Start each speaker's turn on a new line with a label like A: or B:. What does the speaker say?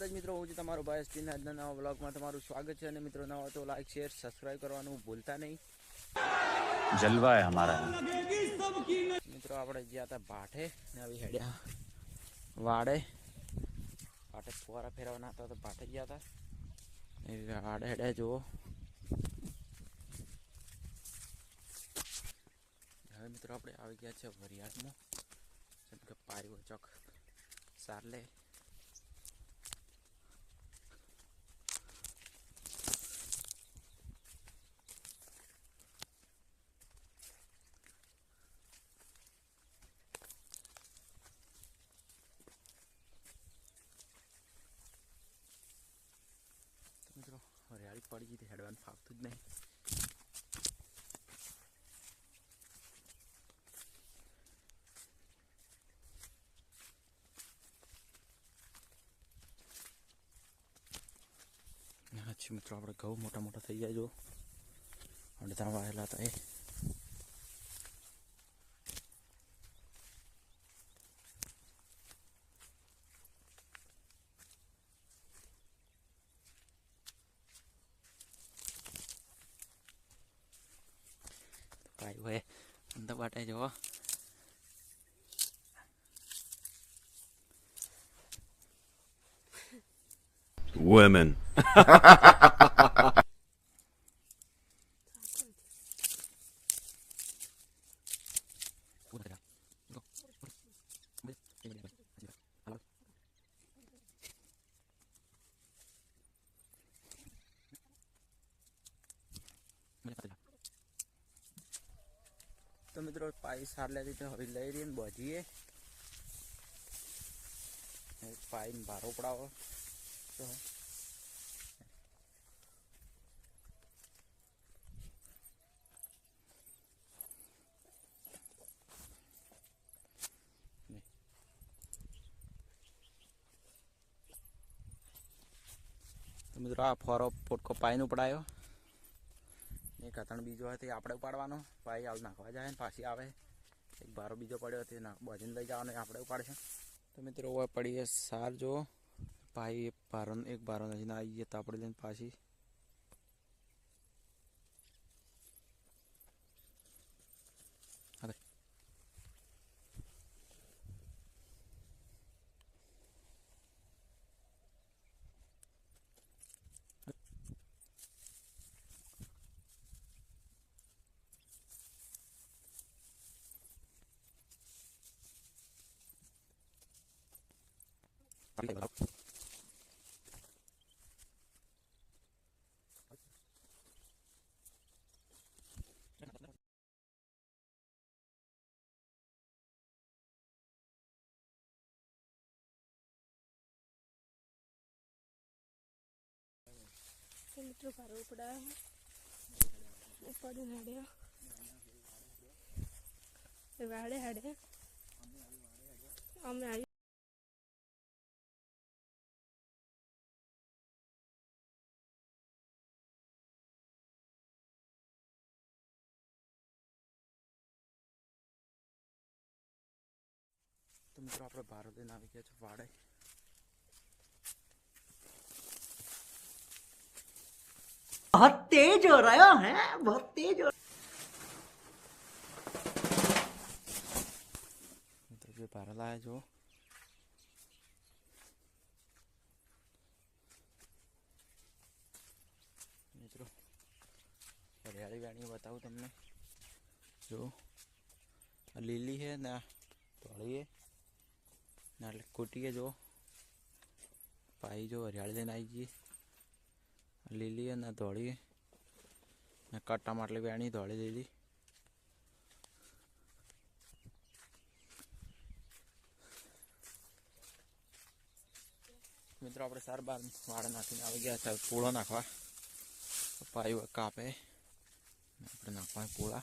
A: માતાજી મિત્રો હું છું તમારો ભાઈ સ્ટીન આજના નવા બ્લોગમાં તમારું સ્વાગત છે. અને મિત્રો નવા તો લાઈક શેર સબસ્ક્રાઇબ કરવાનું ભૂલતા નહીં.
B: જલવા હે અમારા.
A: મિત્રો આપણે ગયા હતા ભાઠે ને હવે હેડ્યા વાડે. ભાઠે ફુવારા ફેરવાના હતા તો ભાઠે ગયા હતા. એ વાડે હેડ્યા જુઓ. હવે મિત્રો આપણે આવી ગયા છે વરિયાળમાં. જેમ કે પારીઓ ચોક. સારલે પડી ગઈ હેડવાનું ફાવતું જ નહીં અચ્છા મિત્રો આપણે ઘઉં મોટા મોટા થઈ ગયા જો અડધા વાયેલા હતા એ પાયું હોય અંદર બાટે જો
C: Women.
A: તો મિત્રો, પાઈ સાર લેતી તો લઈ રહીને બધીએ પાઈ ભારો પડાવો તો મિત્રો, આ ફોરો પોટકો પાઈનો પડાયો એક હતણ બીજો હતી આપણે ઉપાડવાનો. ભાઈ આવું નાખવા જાય ને પાછી આવે. એક ભારો બીજો પડ્યો હતો નાખ બોજીને લઈ જવાનો આપણે ઉપાડશે. તો મિત્રો પડીએ સાર, જો. પાઈ ભારો એક ભારો નથી ના આવી તો આપણે લઈને પાછી હવે
D: તો મિત્રો ઘરે ઉપડાયો ઉપાડી હેડ્યો એ વાડે હેડે. અમે આવી
A: તો મિત્રો આપણે ભારત લઈને આવી ગયા છે વાડે
E: बहुत तेज हो रहा है बहुत तेज हो
A: મિત્રો જે ભારત લાયા જો મિત્રો હરિયાળી વાણી બતાવું તમને જો આ લીલી છે ને આ ધોળી છે ને એટલે કુટીએ જો પાઈ જો હરિયાળી લઈને આવી ગઈ લીલી અને ધોળી ને કટ્ટા માટલી વેણી ધોળી લીધી મિત્રો આપણે સાર બાર વાળ નાખીને આવી ગયા હતા પૂળો નાખવા પાયું કાપે આપણે નાખવા પૂળા